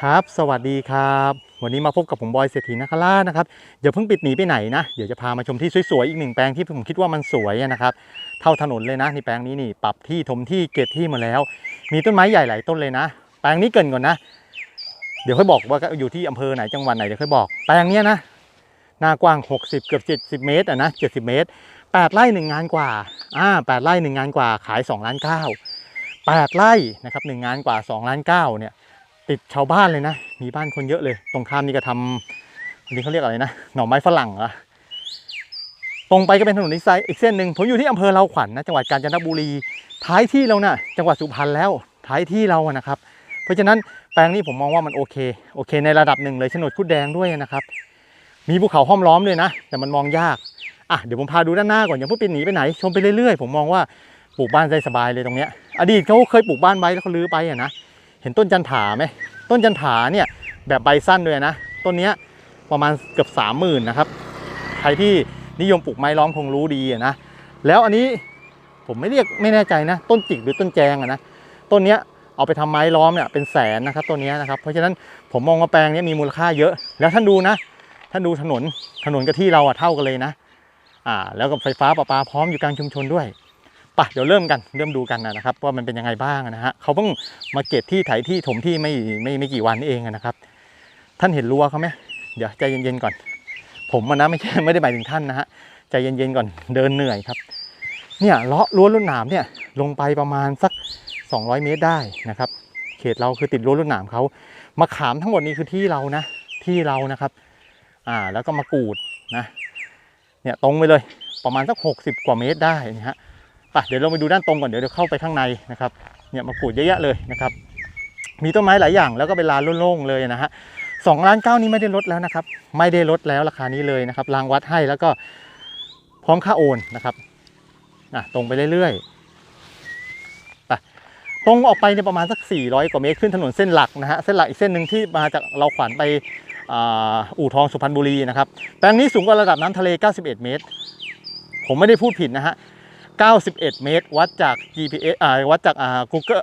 ครับ สวัสดีครับ วันนี้มาพบกับผมบอยเศรษฐีนคราชนะครับอย่าเพิ่งปิดหนีไปไหนนะ เดี๋ยวจะพามาชมที่สวยๆ อีกหนึ่งแปลงที่ผมคิดว่ามันสวยนะครับ เท่าถนนเลยนะในแปลงนี้นี่ ปรับที่ถมที่เกตที่มาแล้ว มีต้นไม้ใหญ่หลายต้นเลยนะ แปลงนี้เกินก่อนนะ เดี๋ยวค่อยบอกว่าอยู่ที่อำเภอไหนจังหวัดไหนเดี๋ยวค่อยบอก แปลงเนี้ยนะ หน้ากว้าง 60 เกือบ70 เมตรอะนะ70 เมตร 8ไร่หนึ่งงานกว่า อ่า8ไร่หนึ่งงานกว่า ขาย2ล้าน9 8ไร่นะครับหนึ่งงานกว่า2ล้าน9เนี่ย ติดชาวบ้านเลยนะ มีบ้านคนเยอะเลย ตรงข้ามนี่ก็ทำอันนี้เขาเรียกอะไรนะ หน่อไม้ฝรั่งเหรอตรงไปก็เป็นถนนอีกไซอีกเส้นหนึ่งผมอยู่ที่อำเภอเราขวัญนะจังหวัดกาญจนบุรี ท้ายที่เรานะ่ะ จังหวัดสุพรรณแล้ว ท้ายที่เราอะนะครับ เพราะฉะนั้นแปลงนี้ผมมองว่ามันโอเค โอเค ในระดับหนึ่งเลยโฉนดคุดแดงด้วยนะครับ มีภูเขาห้อมล้อมด้วยนะ แต่มันมองยาก อะ เดี๋ยวผมพาดูด้านหน้าก่อน อย่าเพิ่งปิดหนีไปไหน ชมไปเรื่อยๆ ผมมองว่าปลูกบ้านได้สบายเลยตรงเนี้ย อดีตเขาเคยปลูกบ้านไว้แล้วเขาลื้อไปอะนะ เห็นต้นจันผาไหมต้นจันผาเนี่ยแบบใบสั้นด้วยนะ ต้นเนี้ยประมาณเกือบสามหมื่นนะครับ ใครที่นิยมปลูกไม้ล้อมคงรู้ดีนะ แล้วอันนี้ผมไม่เรียกไม่แน่ใจนะ ต้นจิกหรือต้นแจงอะนะ ต้นเนี้ยเอาไปทำไม้ล้อมเนี่ยเป็นแสนนะครับต้นนี้นะครับ เพราะฉะนั้นผมมองว่าแปลงนี้มีมูลค่าเยอะ แล้วท่านดูนะ ท่านดูถนนถนนกับที่เราอะเท่ากันเลยนะ อ่า แล้วกับไฟฟ้าประปาพร้อมอยู่กลางชุมชนด้วย ปะเดี๋ยวเริ่มกันเริ่มดูกันนะครับว่ามันเป็นยังไงบ้างนะฮะเขาเพิ่งมาเก็บที่ไถที่ถมที่ไม่ไม่ไม่กี่วันเองนะครับ ท่านเห็นรั้วเขาไหมเดี๋ยวใจเย็นๆก่อน ผมมันะไม่ใช่ไม่ได้หมายถึงท่านนะฮะใจเย็นๆก่อนเดินเหนื่อยครับ เนี่ยเลาะรั้วรวดหนามเนี่ยลงไปประมาณสัก 200 เมตรได้นะครับ เขตเราคือติดรั้วรวดหนามเขามาขามทั้งหมดนี้คือที่เรานะที่เรานะครับ อ่าแล้วก็มากูดนะเนี่ยตรงไปเลยประมาณสัก 60 กว่าเมตรได้นะฮะ ปเดี๋ยวเราไปดูด้านตรงก่อนเดี๋ยวเดี๋ยวเข้าไปข้างในนะครับเนี่ยมากรูดเยอะแยะเลยนะครับ มีต้นไม้หลายอย่างแล้วก็เป็นลานโล่งๆเลยนะฮะสองล้านเก้านี้ไม่ได้ลดแล้วนะครับ ไม่ได้ลดแล้วราคานี้เลยนะครับรางวัดให้แล้วก็พร้อมค่าโอนนะครับอะตรงไปเรื่อยๆไปตรงออกไปเนี่ยประมาณสัก 400 กว่าเมตรขึ้นถนนเส้นหลักนะฮะเส้นหลักอีกเส้นหนึ่งที่มาจากเราขวัญไปอ,อู่ทองสุพรรณบุรีนะครับแปลงนี้สูงกว่าระดับน้ำทะเล 91 เมตร ผมไม่ได้พูดผิดนะฮะ 91 เมตร วัดจาก GPS อ่าวัดจากอ่า Google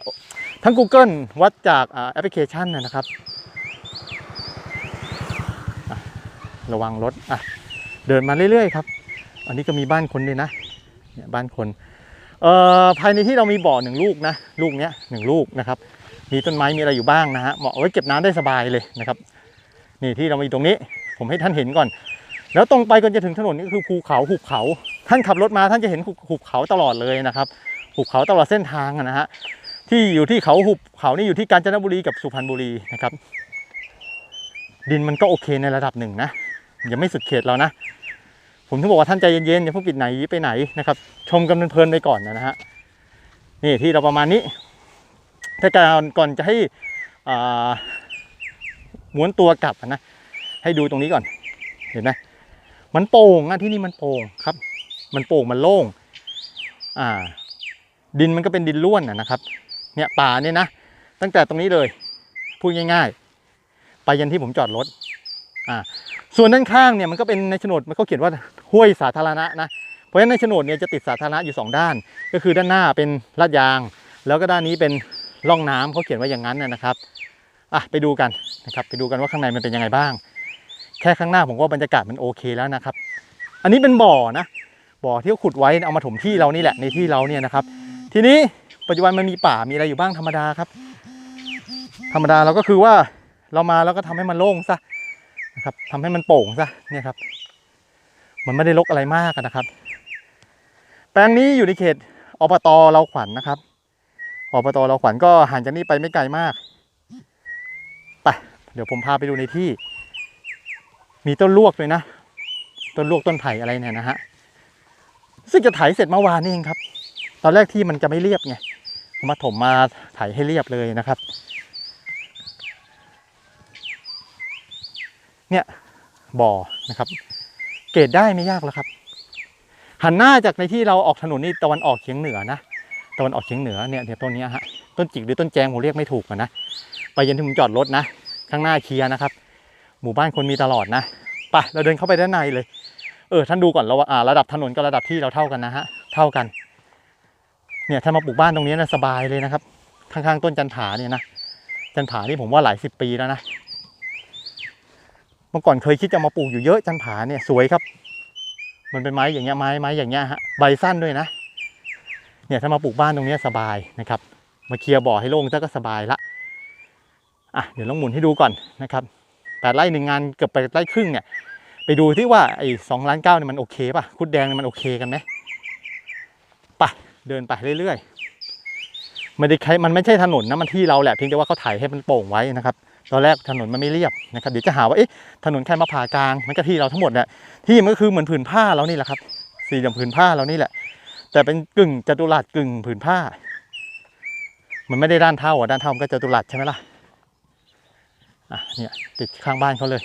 ทั้ง Google วัดจากอ่าแอปพลิเคชันนะครับ ระวังรถอะเดินมาเรื่อยๆครับ อันนี้ก็มีบ้านคนด้วยนะเนี่ยบ้านคนเอ่อภายในที่เรามีบ่อหนึ่งลูกนะลูกเนี้ยหนึ่งลูกนะครับ มีต้นไม้มีอะไรอยู่บ้างนะฮะเหมาะไว้เก็บน้ำได้สบายเลยนะครับ นี่ที่เรามาอยู่ตรงนี้ ผมให้ท่านเห็นก่อน แล้วตรงไปก่อนจะถึงถนนนี่ก็คือภูเขาหุบเขา ท่านขับรถมาท่านจะเห็นหุบเขาตลอดเลยนะครับหุบเขาตลอดเส้นทางนะฮะที่อยู่ที่เขาหุบเขานี่อยู่ที่กาญจนบุรีกับสุพรรณบุรีนะครับ ดินมันก็โอเคในระดับหนึ่งนะยังไม่สุดเขตเรานะ ผมถึงบอกว่าท่านใจเย็นๆอย่าเพิ่งปิดไหนไปไหนนะครับ ชมกันเพลินไปก่อนนะฮะนี่ที่เราประมาณนี้ถ้าการก่อนจะให้อ่าม้วนตัวกลับนะ ให้ดูตรงนี้ก่อนเห็นไหม มันโป่งอะที่นี่มันโป่งครับ มันโป่งมันโล่งอ่า ดินมันก็เป็นดินล้วนนะครับ เนี่ยป่าเนี่ยนะตั้งแต่ตรงนี้เลยพูดง่าย ๆ ไปยันที่ผมจอดรถอ่าส่วนด้านข้างเนี่ยมันก็เป็นในโฉนดมันเขาเขียนว่าห้วยสาธารณะนะเพราะฉะนั้นในโฉนดเนี่ยจะติดสาธารณะอยู่สองด้าน ก็คือด้านหน้าเป็นลาดยาง แล้วก็ด้านนี้เป็นร่องน้ำเขาเขียนว่าอย่างนั้นนะนะครับอะไปดูกันนะครับ ไปดูกันว่าข้างในมันเป็นยังไงบ้าง แค่ข้างหน้าผมว่าบรรยากาศมันโอเคแล้วนะครับ อันนี้เป็นบ่อนะ บ่อที่เขาขุดไว้เอามาถมที่เรานี่แหละในที่เราเนี่ยนะครับ ทีนี้ปัจจุบันมันมีป่ามีอะไรอยู่บ้างธรรมดาครับ ธรรมดาเราก็คือว่าเรามาแล้วก็ทำให้มันโล่งซะนะครับทำให้มันโป่งซะเนี่ยครับ มันไม่ได้รกอะไรมากนะครับ แปลงนี้อยู่ในเขตอบตเราขวัญนะครับอบตเราขวัญก็ห่างจากนี้ไปไม่ไกลมากไปเดี๋ยวผมพาไปดูในที่ มีต้นลวกเลยนะ ต้นลวกต้นไผ่อะไรเนี่ยนะฮะซึ่งจะไถเสร็จเมื่อวานนี่เองครับ ตอนแรกที่มันจะไม่เรียบไงมาถมมาไถให้เรียบเลยนะครับ เนี่ยบ่อนะครับ เกรดได้ไม่ยากแล้วครับ หันหน้าจากในที่เราออกถนนนี่ตะวันออกเฉียงเหนือนะตะวันออกเฉียงเหนือเนี่ยเนี่ยต้นนี้ฮะต้นจิกหรือต้นแจงผมเรียกไม่ถูกนะไปยันที่ผมจอดรถนะ ข้างหน้าเคลียร์นะครับ หมู่บ้านคนมีตลอดนะไปเราเดินเข้าไปด้านในเลย เออท่านดูก่อนเราอ่าระดับถนนกับระดับที่เราเท่ากันนะฮะเท่ากัน เนี่ยถ้ามาปลูกบ้านตรงนี้นะสบายเลยนะครับข้างๆต้นจันผาเนี่ยนะจันผานี่ผมว่าหลายสิบปีแล้วนะเมื่อก่อนเคยคิดจะมาปลูกอยู่เยอะจันผาเนี่ยสวยครับ มันเป็นไม้อย่างเงี้ยไม้ไม้อย่างเงี้ยฮะใบสั้นด้วยนะ เนี่ยถ้ามาปลูกบ้านตรงนี้สบายนะครับ มาเคลียร์บ่อให้โล่งซะก็สบายละอะเดี๋ยวลองหมุนให้ดูก่อนนะครับ แปดไร่หนึ่งงานเกือบแปดไร่ครึ่งเนี่ยไปดูที่ว่าไอ้สองล้านเก้าเนี่ยมันโอเคป่ะคุดแดงเนี่ยมันโอเคกันไหมไปเดินไปเรื่อยๆไม่ได้ใช้มันไม่ใช่ถนนนะมันที่เราแหละเพียงแต่ว่าเขาถ่ายให้มันโป่งไว้นะครับตอนแรกถนนมันไม่เรียบนะครับเดี๋ยวจะหาว่าเอ๊ะถนนแค่มาผ่ากลางมันก็ที่เราทั้งหมดเนี่ยที่มันก็คือเหมือนผืนผ้าเรานี่แหละครับสี่เหลี่ยมผืนผ้าเรานี่แหละ แต่เป็นกึ่งจัตุรัสกึ่งผืนผ้า มันไม่ได้ด้านเท่าอะด้านเท่ามันก็จัตุรัสใช่ไหมล่ะ อะเนี่ยติดข้างบ้านเขาเลย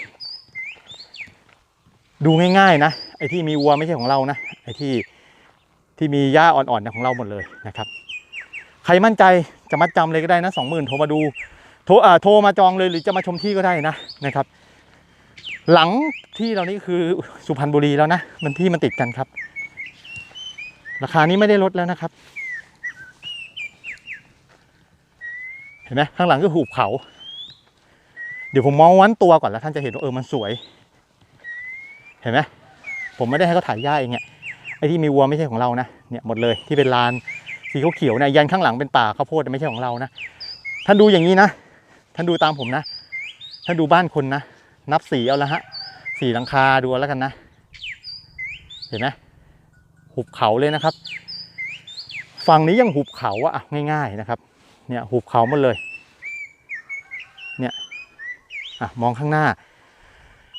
ดูง่ายๆนะไอ้ที่มีวัวไม่ใช่ของเรานะไอ้ที่ที่มีหญ้าอ่อนๆเนี่ยของเราหมดเลยนะครับ ใครมั่นใจจะมัดจำเลยก็ได้นะสองหมื่นโทรมาดูโทรอ่าโทรมาจองเลยหรือจะมาชมที่ก็ได้นะนะครับ หลังที่เรานี่คือสุพรรณบุรีแล้วนะมันที่มันติดกันครับ ราคานี้ไม่ได้ลดแล้วนะครับ เห็นไหมข้างหลังก็หุบเขา เดี๋ยวผมมองวันตัวก่อนแล้วท่านจะเห็นว่าเออมันสวย เห็นไหมผมไม่ได้ให้เขาถ่ายหญ้าเองเนี่ยไอ้ที่มีวัวไม่ใช่ของเรานะเนี่ยหมดเลยที่เป็นลานสีเขียวเนี่ยยันข้างหลังเป็นป่าข้าวโพดไม่ใช่ของเรานะท่านดูอย่างนี้นะ ท่านดูตามผมนะ ท่านดูบ้านคนนะ นับสีเอาละฮะสีหลังคาดูแล้วกันนะ เห็นไหมหุบเขาเลยนะครับ ฝั่งนี้ยังหุบเขาอะง่าย ๆนะครับ เนี่ยหุบเขาหมดเลย อะมองข้างหน้า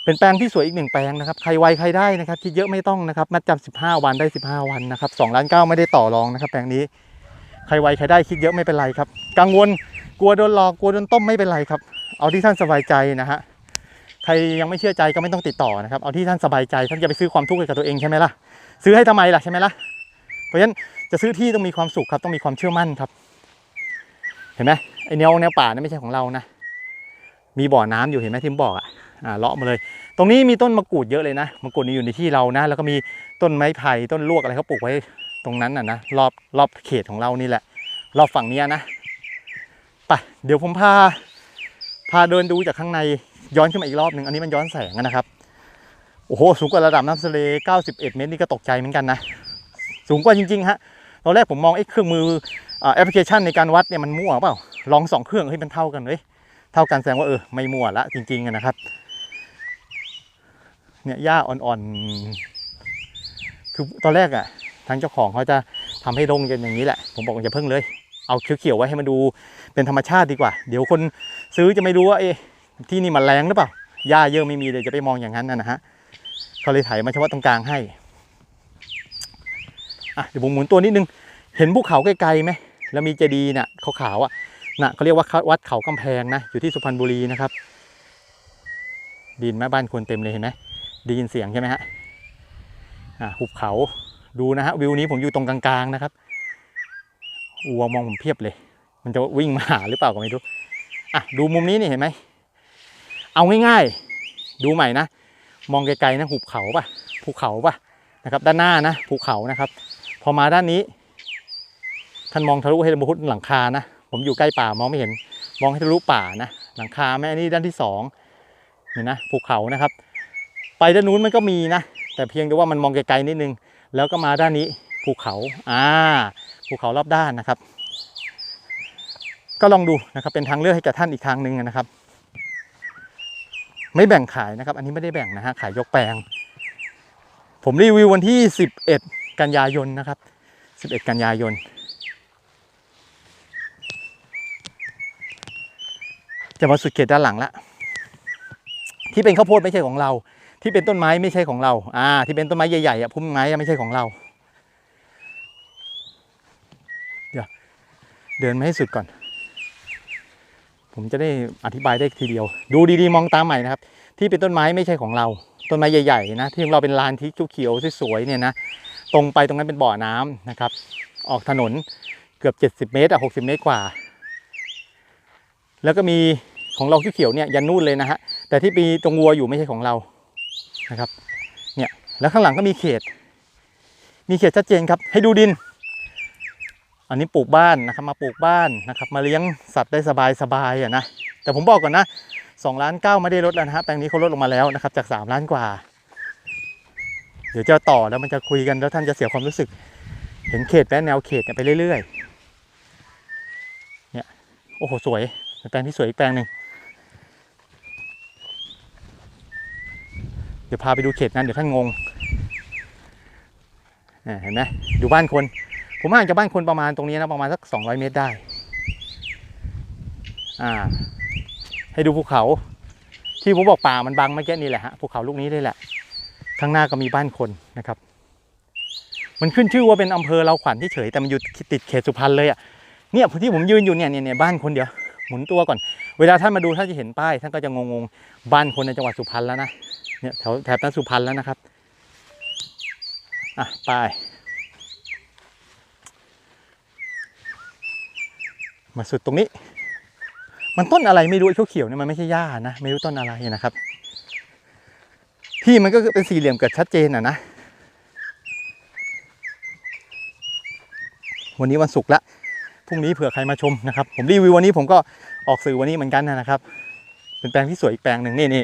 เป็นแปลงที่สวยอีกหนึ่งแปลงนะครับใครไวใครได้นะครับคิดเยอะไม่ต้องนะครับมัดจำสิบห้าวันได้สิบห้าวันนะครับสองล้านเก้าไม่ได้ต่อรองนะครับ แปลงนี้ใครไวใครได้คิดเยอะไม่เป็นไรครับ กังวลกลัวโดนหลอกกลัวโดนต้มไม่เป็นไรครับ เอาที่ท่านสบายใจนะฮะใครยังไม่เชื่อใจก็ไม่ต้องติดต่อนะครับเอาที่ท่านสบายใจท่านจะไปซื้อความทุกข์ให้กับตัวเองใช่ไหมล่ะซื้อให้ทำไมล่ะใช่ไหมล่ะเพราะฉะนั้นจะซื้อที่ต้องมีความสุขครับต้องมีความเชื่อมั่นครับ เห็นไหมไอแนวแนวป่านี่ไม่ใช่ของเรานะ มีบ่อน้ำอยู่เห็นไหมที่ผมบอกอะเลาะมาเลย ตรงนี้มีต้นมะกรูดเยอะเลยนะมะกรูดนี่อยู่ในที่เรานะ แล้วก็มีต้นไม้ไผ่ต้นลวกอะไรเขาปลูกไว้ตรงนั้นน่ะนะรอบรอบเขตของเรานี่แหละ รอบฝั่งนี้นะไปเดี๋ยวผมพาพาเดินดูจากข้างในย้อนขึ้นมาอีกรอบหนึ่งอันนี้มันย้อนแสงนะครับโอ้โหสูงกว่าระดับน้ำทะเล91 เมตรนี่ก็ตกใจเหมือนกันนะ สูงกว่าจริงๆฮะตอนแรกผมมองไอ้เครื่องมือแอปพลิเคชันในการวัดเนี่ยมันมั่วเปล่าลองสองเครื่องเฮ้ยมันเท่ากันเลย เท่ากันแสดงว่าเออไม่มั่วละจริงๆนะครับ เนี่ยหญ้าอ่อนๆ คือตอนแรกอะทางเจ้าของเขาจะทำให้ร่มกันอย่างนี้แหละ ผมบอกว่าอย่าเพิ่งเลย เอาเขียวๆไว้ให้มันดูเป็นธรรมชาติดีกว่า เดี๋ยวคนซื้อจะไม่รู้ว่าเอ๊ะที่นี่มันแรงหรือเปล่าหญ้าเยอะไม่มีเลยจะไปมองอย่างนั้นนะนะฮะเขาเลยไถมาเฉพาะตรงกลางให้อะเดี๋ยวผมหมุนตัวนิดนึง เห็นภูเขาไกลๆไหมแล้วมีเจดีย์น่ะขาวๆอะ นะเขาเรียกว่าวัดเขากำแพงนะอยู่ที่สุพรรณบุรีนะครับดินแม่บ้านคนเต็มเลยเห็นไหมได้ยินเสียงใช่ไหมฮะอะหุบเขาดูนะฮะวิวนี้ผมอยู่ตรงกลางๆนะครับวัวมองผมเพียบเลย มันจะวิ่งมาหาหรือเปล่าก็ไม่รู้อะดูมุมนี้นี่เห็นไหมเอาง่ายๆ ดูใหม่นะ มองไกลๆนะหุบเขาปะภูเขาปะนะครับ ด้านหน้านะภูเขานะครับ พอมาด้านนี้ท่านมองทะลุให้มุดหลังคานะ ผมอยู่ใกล้ป่ามองไม่เห็น มองให้ทะลุป่านะหลังคาแม่นี่ด้านที่สองนี่นะภูเขานะครับ ไปด้านนู้นมันก็มีนะ แต่เพียงแต่ว่ามันมองไกลๆนิดนึง แล้วก็มาด้านนี้ภูเขาอ่าภูเขารอบด้านนะครับ ก็ลองดูนะครับเป็นทางเลือกให้กับท่านอีกทางหนึ่งนะครับ ไม่แบ่งขายนะครับ อันนี้ไม่ได้แบ่งนะฮะขายยกแปลง ผมรีวิววันที่ 11 กันยายนนะครับ 11 กันยายน จะมาสุดเขตด้านหลังละที่เป็นข้าวโพดไม่ใช่ของเรา ที่เป็นต้นไม้ไม่ใช่ของเรา อ่า ที่เป็นต้นไม้ใหญ่ๆอะพุ่มไม้ไม่ใช่ของเรา เดี๋ยวเดินมาให้สุดก่อน ผมจะได้อธิบายได้ทีเดียว ดูดีๆมองตามใหม่นะครับ ที่เป็นต้นไม้ไม่ใช่ของเรา ต้นไม้ใหญ่ๆนะที่ของเราเป็นลานที่เขียวๆสวยๆเนี่ยนะตรงไปตรงนั้นเป็นบ่อน้ำนะครับ ออกถนนเกือบ 70 เมตรอะ60 เมตรกว่า แล้วก็มีของเราเขียวๆเนี่ยยันนู่นเลยนะฮะแต่ที่มีตรงวัวอยู่ไม่ใช่ของเรานะครับเนี่ยแล้วข้างหลังก็มีเขต มีเขตชัดเจนครับ ให้ดูดิน อันนี้ปลูกบ้านนะครับมาปลูกบ้านนะครับมาเลี้ยงสัตว์ได้สบายๆอะนะแต่ผมบอกก่อนนะ2ล้าน9ไม่ได้ลดแล้วนะฮะแปลงนี้เขาลดลงมาแล้วนะครับจาก 3 ล้านกว่า เดี๋ยวจะต่อแล้วมันจะคุยกันแล้วท่านจะเสียความรู้สึก เห็นเขตแป้นแนวเขตเนี่ยไปเรื่อยๆเนี่ยโอ้โหสวย แปลงที่สวยอีกแปลงหนึ่งเดี๋ยวพาไปดูเขตนั้นเดี๋ยวท่านงงเห็นไหมดูบ้านคน ผมห่างจากบ้านคนประมาณตรงนี้นะประมาณสัก 200 เมตรได้อ่าให้ดูภูเขา ที่ผมบอกป่ามันบังเมื่อกี้นี่แหละฮะภูเขาลูกนี้เลยแหละข้างหน้าก็มีบ้านคนนะครับ มันขึ้นชื่อว่าเป็นอำเภอเราขวัญที่เฉยแต่มันอยู่ติดเขตสุพรรณเลยอะเนี่ยที่ผมยืนอยู่เนี่ยเนี่ยเนี่ยบ้านคนเดียว หมุนตัวก่อน เวลาท่านมาดูท่านจะเห็นป้ายท่านก็จะงงๆบ้านคนในจังหวัดสุพรรณแล้วนะเนี่ยแถวแถบนั้นสุพรรณแล้วนะครับอะป้ายมาสุดตรงนี้ มันต้นอะไรไม่รู้เขียวๆเนี่ยมันไม่ใช่หญ้านะ ไม่รู้ต้นอะไรนะครับ ที่มันก็คือเป็นสี่เหลี่ยมเกิดชัดเจนอะนะ วันนี้วันศุกร์ละ พรุ่งนี้เผื่อใครมาชมนะครับ ผมรีวิววันนี้ผมก็ออกสื่อวันนี้เหมือนกันนะครับ เป็นแปลงที่สวยอีกแปลงหนึ่งนี่นี่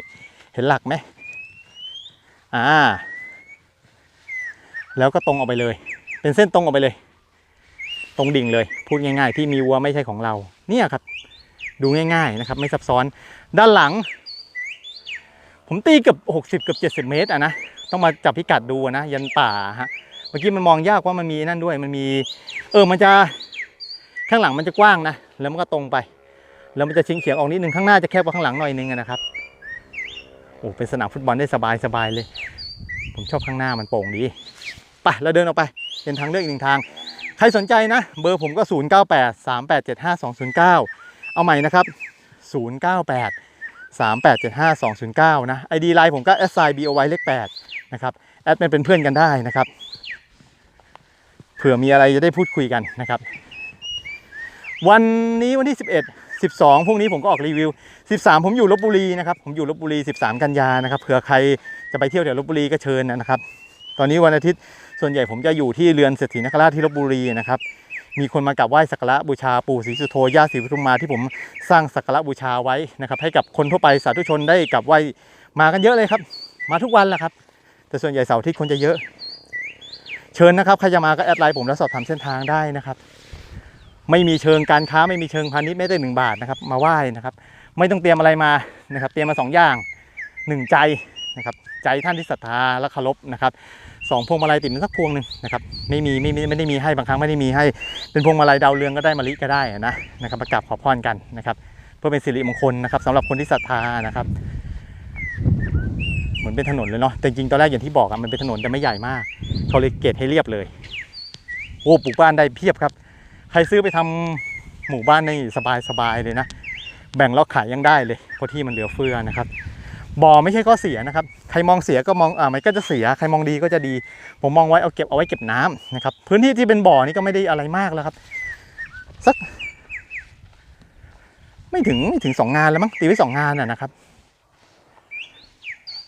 เห็นหลักไหมอ่า แล้วก็ตรงออกไปเลย เป็นเส้นตรงออกไปเลย ตรงดิ่งเลย พูดง่าย ๆ ที่มีวัวไม่ใช่ของเรา เนี่ยครับ ดูง่าย ๆนะครับ ไม่ซับซ้อน ด้านหลัง ผมตีเกือบ60เกือบ70 เมตรอะนะ ต้องมาจับพิกัดดูนะ ยันป่าฮะ เมื่อกี้มันมองยากว่ามันมีนั่นด้วย มันมี เออ มันจะ ข้างหลังมันจะกว้างนะ แล้วมันก็ตรงไป แล้วมันจะชิงเฉียงออกนิดนึงข้างหน้าจะแคบกว่าข้างหลังหน่อยนึงนะครับโอ้เป็นสนามฟุตบอลได้สบายสบายเลย ผมชอบข้างหน้ามันโป่งดีไปเราเดินออกไปเป็นทางเลือกอีกหนึ่งทาง ใครสนใจนะ เบอร์ผมก็ 0 9 8 3 8 7 5 2 0 9 เอาใหม่นะครับ 0 9 8 3 8 7 5 2 0 9 นะ ID ไลน์ผมก็ s i b o y เลข8นะครับแอดมันเป็นเพื่อนกันได้นะครับเผื่อมีอะไรจะได้พูดคุยกันนะครับ วันนี้วันที่ 11 12พรุ่งนี้ผมก็ออกรีวิว 13 ผมอยู่ลบบุรีนะครับ ผมอยู่ลบบุรี 13 กันยานะครับ เผื่อใครจะไปเที่ยวแถวลบบุรีก็เชิญนะครับ ตอนนี้วันอาทิตย์ส่วนใหญ่ผมจะอยู่ที่เรือนเศรษฐีนคราชที่ลบบุรีนะครับ มีคนมากราบไหว้สักการะบูชาปู่ศรีสุโธย่าศรีปทุมมาที่ผมสร้างสักการะบูชาไว้นะครับ ให้กับคนทั่วไปสาธุชนได้กราบไหว้มากันเยอะเลยครับ มาทุกวันแหละครับ แต่ส่วนใหญ่เสาร์ที่คนจะเยอะ เชิญนะครับใครจะมาก็แอดไลน์ผมแล้วสอบถามเส้นทางได้นะครับ ไม่มีเชิงการค้าไม่มีเชิงพาณิชย์ไม่ได้หนึ่งบาทนะครับ มาไหว้นะครับ ไม่ต้องเตรียมอะไรมานะครับ เตรียมมาสองอย่างหนึ่งใจนะครับ ใจท่านที่ศรัทธาและเคารพนะครับสองพวงมาลัยติดสักพวงหนึ่งนะครับ ไม่มีไม่ไม่ไม่ได้มีให้บางครั้งไม่ได้มีให้ เป็นพวงมาลัยดาวเรืองก็ได้มะลิก็ได้นะนะครับประกาบขอพรกันนะครับ เพื่อเป็นสิริมงคลนะครับสำหรับคนที่ศรัทธานะครับ เหมือนเป็นถนนเลยเนาะแต่จริงๆตอนแรกอย่างที่บอกอะมันเป็นถนนแต่ไม่ใหญ่มากเขาเลยเกตให้เรียบเลยโอ้ปลูกบ้านได้เพียบครับ ใครซื้อไปทำหมู่บ้านนี่สบายๆเลยนะ แบ่งล็อกขายยังได้เลยเพราะที่มันเหลือเฟือนะครับบ่อไม่ใช่ข้อเสียนะครับ ใครมองเสียก็มองอ่ามันก็จะเสีย ใครมองดีก็จะดี ผมมองไว้เอาเก็บเอาไว้เก็บน้ำนะครับ พื้นที่ที่เป็นบ่อนี่ก็ไม่ได้อะไรมากแล้วครับ สัก ไม่ถึงไม่ถึงสองงานแล้วมั้งตีไว้สองงานน่ะนะครับ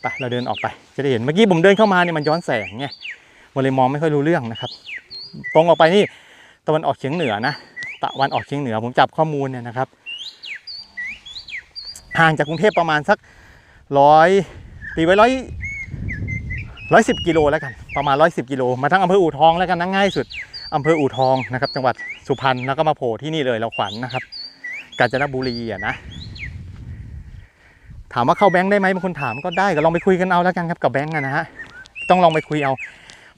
ไปเราเดินออกไปจะได้เห็นเมื่อกี้ผมเดินเข้ามาเนี่ยมันย้อนแสงไงมันเลยมองไม่ค่อยรู้เรื่องนะครับ ตรงออกไปนี่ ตะวันออกเฉียงเหนือนะตะวันออกเฉียงเหนือผมจับข้อมูลเนี่ยนะครับห่างจากกรุงเทพประมาณสักร้อยตีไว้ร้อยร้อยสิบกิโลแล้วกัน ประมาณร้อยสิบกิโลมาทั้งอำเภออู่ทองแล้วกันนะง่ายสุดอำเภออู่ทองนะครับ จังหวัดสุพรรณแล้วก็มาโผล่ที่นี่เลยเราขวัญนะครับ กาญจนบุรีอะนะ ถามว่าเข้าแบงค์ได้ไหมบางคนถามก็ได้ก็ลองไปคุยกันเอาแล้วกันครับกับแบงค์นะฮะต้องลองไปคุยเอา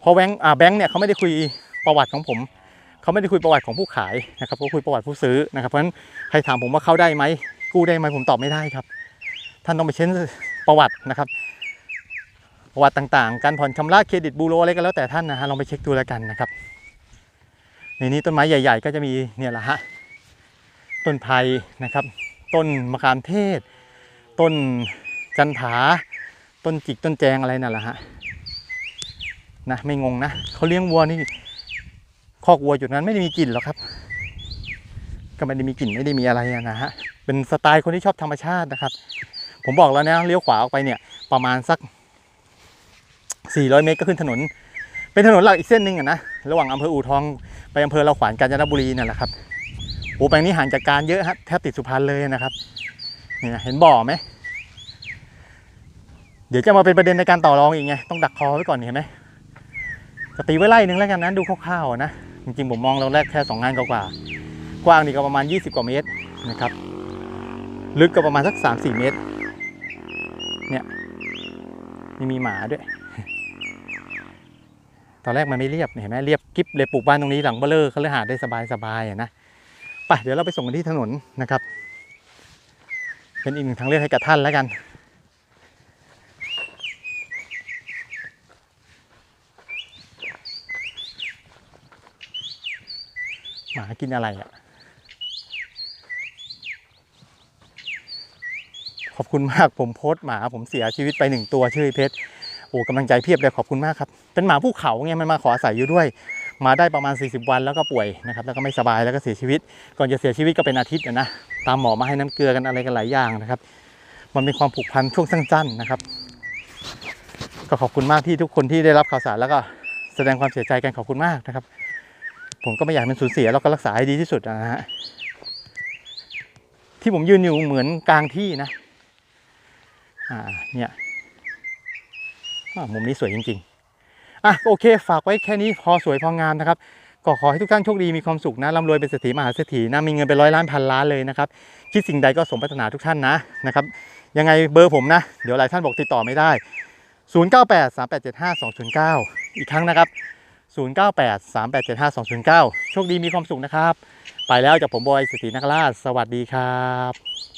เพราะแบงค์อ่าแบงค์เนี่ยเขาไม่ได้คุยประวัติของผม เขาไม่ได้คุยประวัติของผู้ขายนะครับเขาคุยประวัติผู้ซื้อนะครับเพราะฉะนั้นใครถามผมว่าเข้าได้ไหมกู้ได้ไหมผมตอบไม่ได้ครับ ท่านต้องไปเช็คประวัตินะครับประวัติต่างๆ การผ่อนชำระเครดิตบูโรอะไรก็แล้วแต่ท่านนะฮะลองไปเช็คดูแล้วกันนะครับ ในนี้ต้นไม้ใหญ่ ๆ ก็จะมีเนี่ยแหละฮะต้นไผ่นะครับ ต้นมะขามเทศ ต้นจันผา ต้นจิกต้นแจงอะไรนั่นแหละฮะนะไม่งงนะเขาเลี้ยงวัวนี่ คอกวัวจุดนั้นไม่ได้มีกลิ่นหรอกครับ ก็ไม่ได้มีกลิ่นไม่ได้มีอะไรนะฮะเป็นสไตล์คนที่ชอบธรรมชาตินะครับ ผมบอกแล้วนะเลี้ยวขวาออกไปเนี่ยประมาณสัก 400 เมตรก็ขึ้นถนน เป็นถนนหลักอีกเส้นหนึ่งอะนะระหว่างอำเภออู่ทองไปอำเภอเราขวานกาญจนบุรีนั่นแหละครับโอ้แปลงนี้ห่างจากการเยอะฮะแทบติดสุพรรณเลยนะครับนี่นะเห็นบ่อไหมเดี๋ยวจะมาเป็นประเด็นในการต่อรองอีกไงต้องดักคอไว้ก่อนเห็นไหมจะตีไว้ไล่หนึ่งแล้วกันนะดูคร่าวๆนะ จริงๆผมมองเราแรกแค่สองงานกว่า กว้างนี่ก็ประมาณ 20 กว่าเมตรนะครับ ลึกก็ประมาณสัก 3-4 เมตร เนี่ยนี่มีหมาด้วย ตอนแรกมันไม่เรียบเห็นไหมเรียบกิ๊บเลยปลูกบ้านตรงนี้หลังเบลเลอร์เขาเลยหาได้สบายๆนะไปเดี๋ยวเราไปส่งกันที่ถนนนะครับ เป็นอีกหนึ่งทางเลือกให้กับท่านแล้วกัน หมากินอะไรอะ ขอบคุณมากผมโพสต์หมาผมเสียชีวิตไปหนึ่งตัวชื่อเพชรโอ้กำลังใจเพียบเลยขอบคุณมากครับ เป็นหมาภูเขาไงมันมาขออาศัยอยู่ด้วย มาได้ประมาณ 40 วันแล้วก็ป่วยนะครับ แล้วก็ไม่สบายแล้วก็เสียชีวิต ก่อนจะเสียชีวิตก็เป็นอาทิตย์นะ ตามหมอมาให้น้ำเกลือกันอะไรกันหลายอย่างนะครับ มันเป็นความผูกพันช่วงสั้นๆนะครับ ก็ขอบคุณมากที่ทุกคนที่ได้รับข่าวสารแล้วก็แสดงความเสียใจกันขอบคุณมากนะครับ ผมก็ไม่อยากให้มันสูญเสียแล้วก็รักษาให้ดีที่สุดนะฮะที่ผมยืนอยู่เหมือนกลางที่นะ อ่าเนี่ยมุมนี้สวยจริง ๆ อะโอเค ฝากไว้แค่นี้พอสวยพองามนะครับก็ขอให้ทุกท่านโชคดีมีความสุขนะร่ำรวยเป็นเศรษฐีมหาเศรษฐีนะมีเงินเป็นร้อยล้านพันล้านเลยนะครับคิดสิ่งใดก็สมปรารถนาทุกท่านนะนะครับยังไงเบอร์ผมนะ เดี๋ยวหลายท่านบอกติดต่อไม่ได้ 098 3875 209 อีกครั้งนะครับ 098 3875 209 โชคดีมีความสุขนะครับ ไปแล้วจากผมบอยสิทธินักราชสวัสดีครับ